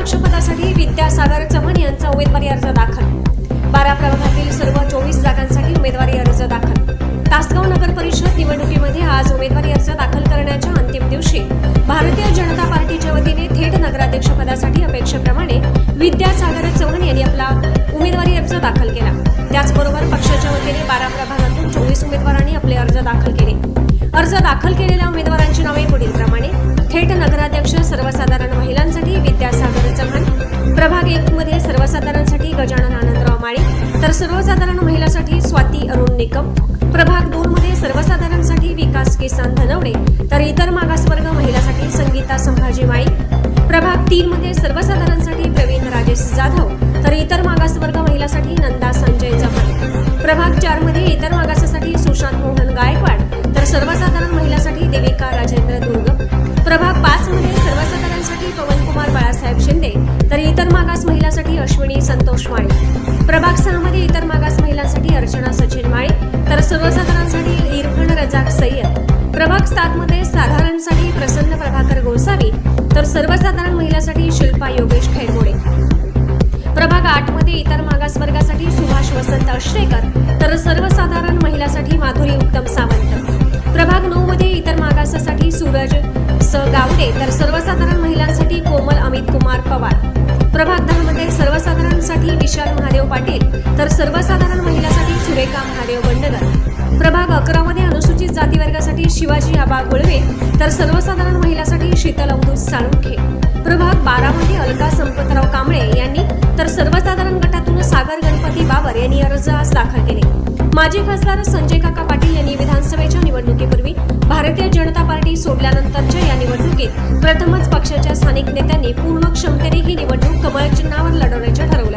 नगराध्यक्षपदासाठी विद्यासागर चव्हाण यांचा उमेदवारी अर्ज दाखल. बारा प्रभागातील सर्व चोवीस जागांसाठी उमेदवारी अर्ज दाखल. तासगाव नगर परिषद निवडणुकीमध्ये आज उमेदवारी अर्ज दाखल करण्याच्या अंतिम दिवशी भारतीय जनता पार्टीच्या वतीने थेट नगराध्यक्षपदासाठी अपेक्षेप्रमाणे विद्यासागर चव्हाण यांनी आपला उमेदवारी अर्ज दाखल केला. त्याचबरोबर पक्षाच्या वतीने बारा प्रभागातून चोवीस उमेदवारांनी आपले अर्ज दाखल केले. अर्ज दाखल केलेल्या उमेदवारांची नावे पुढील प्रमाणे थेट नगराध्यक्ष सर्वसाधारण महिलांसाठी प्रभाग एक मध्ये सर्वसाधारणसाठी गजानन आनंदराव माळी तर सर्वसाधारण महिलासाठी स्वाती अरुण निकम प्रभाग दोन मध्ये सर्वसाधारणसाठी विकास किसान धनवडे तर इतर मागासवर्ग महिलासाठी संगीता संभाजी माळी प्रभाग तीन मध्ये सर्वसाधारणसाठी प्रवीण राजेश जाधव तर इतर मागासवर्ग महिलासाठी नंदा संजय चव्हाण. प्रभाग चारमध्ये इतर मागासासाठी सुशांत मोहन गायकवाड तर सर्वसाधारण महिलासाठी देविका राजेंद्र दुर्ग. प्रभाग पाच मध्ये सर्वसाधारणसाठी पवनकुमार बाळासाहेब शिंदे मागास महिलांसाठी अश्विनी संतोष माळी प्रभाग सहा मध्ये इतर मागास महिलांसाठी अर्चना सचिन माळी तर सर्वसाधारणसाठी इरफान रजाक सय्यद. प्रभाग सात मध्ये साधारणसाठी प्रसन्न प्रभाकर गोसावी तर सर्वसाधारण महिलासाठी शिल्पा योगेश खैरमोडे प्रभाग आठमध्ये इतर मागासवर्गासाठी सुभाष वसंत अश्रेकर सर्वसाधारणसाठी महादेव पाटील तर सर्वसाधारण महिलासाठी सुरेखा महादेव बंडगर. प्रभाग अकरा मध्ये अनुसूचित जाती वर्गासाठी शिवाजी आबा गुळवे तर सर्वसाधारण महिलासाठी शीतल अवधूत साळुंखे. प्रभाग बारा मध्ये अलका संपतराव कांबळे यांनी तर सर्वसाधारण गटातून सागर गणपती बाबर यांनी अर्ज आज दाखल केले. माजी खासदार संजय काका पाटील यांनी विधानसभेच्या निवडणुकीपूर्वी भारतीय जनता पार्टी सोडल्यानंतरच्या या निवडणुकीत प्रथमच पक्षाच्या स्थानिक नेत्यांनी पूर्ण क्षमतेने ही निवडणूक कमळ चिन्हावर लढवण्याचे ठरवले